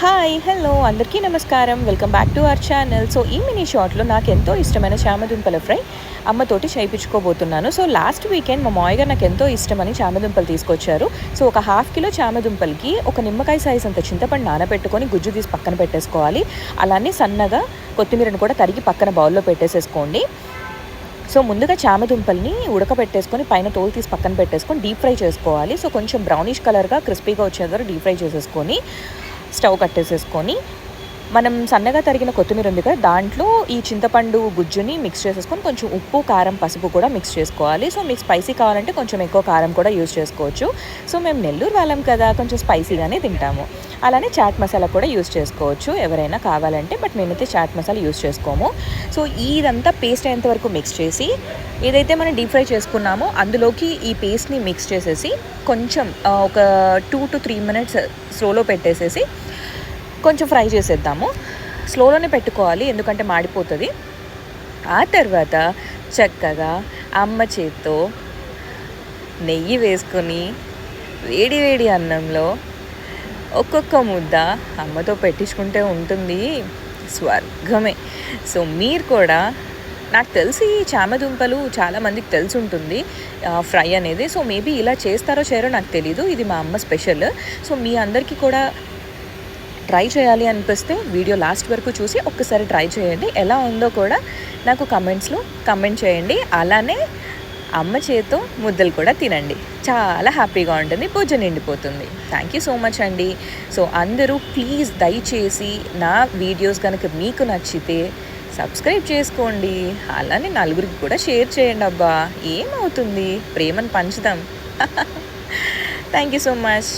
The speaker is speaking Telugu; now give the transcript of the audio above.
హాయ్ హలో అందరికీ నమస్కారం. Welcome back to our channel so ఈ మినీ షార్ట్లో నాకు ఎంతో ఇష్టమైన చామదుంపల ఫ్రై అమ్మతోటి చేయించుకోబోతున్నాను సో లాస్ట్ వీకెండ్ మా మాయగారు నాకు ఎంతో ఇష్టమని చామదుంపలు తీసుకొచ్చారు. సో ఒక హాఫ్ కిలో చామదుంపలకి ఒక నిమ్మకాయ సైజ్ అంత చింతపండు నానబెట్టుకొని గుజ్జు తీసి పక్కన పెట్టేసుకోవాలి. అలానే సన్నగా కొత్తిమీరను కూడా తరిగి పక్కన బౌల్లో పెట్టేసేసుకోండి. సో ముందుగా చామదుంపల్ని ఉడకబెట్టేసుకొని పైన తోలు తీసి పక్కన పెట్టేసుకొని డీప్ ఫ్రై చేసుకోవాలి. సో కొంచెం బ్రౌనిష్ కలర్గా క్రిస్పీగా వచ్చేదారు డీప్ ఫ్రై చేసేసుకొని స్టవ్ కట్టేసేసుకొని మనం సన్నగా తరిగిన కొత్తిమీర ఉంది కదా దాంట్లో ఈ చింతపండు గుజ్జుని మిక్స్ చేసేసుకొని కొంచెం ఉప్పు కారం పసుపు కూడా మిక్స్ చేసుకోవాలి. సో మీకు స్పైసీ కావాలంటే కొంచెం ఎక్కువ కారం కూడా యూజ్ చేసుకోవచ్చు. సో మేము నెల్లూరు వాళ్ళం కదా కొంచెం స్పైసీగానే తింటాము. అలానే చాట్ మసాలా కూడా యూజ్ చేసుకోవచ్చు ఎవరైనా కావాలంటే. బట్ మేమైతే చాట్ మసాలా యూజ్ చేసుకోము. సో ఇదంతా పేస్ట్ అయ్యేంత వరకు మిక్స్ చేసి ఏదైతే మనం డీప్ ఫ్రై చేసుకున్నామో అందులోకి ఈ పేస్ట్ని మిక్స్ చేసేసి కొంచెం ఒక టూ టు త్రీ మినిట్స్ స్లోలో పెట్టేసేసి కొంచెం ఫ్రై చేసేద్దాము. స్లోలోనే పెట్టుకోవాలి ఎందుకంటే మాడిపోతుంది. ఆ తర్వాత చక్కగా అమ్మ చేత్తో నెయ్యి వేసుకొని వేడి వేడి అన్నంలో ఒక్కొక్క ముద్ద అమ్మతో పెట్టించుకుంటే ఉంటుంది. స్వర్గమే. సో మీరు కూడా నాకు తెలిసి చామదుంపలు చాలామందికి తెలిసి ఉంటుంది ఫ్రై అనేది. సో మేబీ ఇలా చేస్తారో చేయరో నాకు తెలీదు. ఇది మా అమ్మ స్పెషల్. సో మీ అందరికీ కూడా ట్రై చేయాలి అనిపిస్తే వీడియో లాస్ట్ వరకు చూసి ఒక్కసారి ట్రై చేయండి. ఎలా ఉందో కూడా నాకు కమెంట్స్లో కమెంట్ చేయండి. అలానే అమ్మ చేతో ముద్దలు కూడా తినండి. చాలా హ్యాపీగా ఉంటుంది. పూజ నిండిపోతుంది. థ్యాంక్ యూ సో మచ్ అండి. సో అందరూ ప్లీజ్ దయచేసి నా వీడియోస్ కనుక మీకు నచ్చితే సబ్స్క్రైబ్ చేసుకోండి. అలానే నలుగురికి కూడా షేర్ చేయండి అబ్బా. ఏమవుతుంది? ప్రేమను పంచుదాం. Thank you so much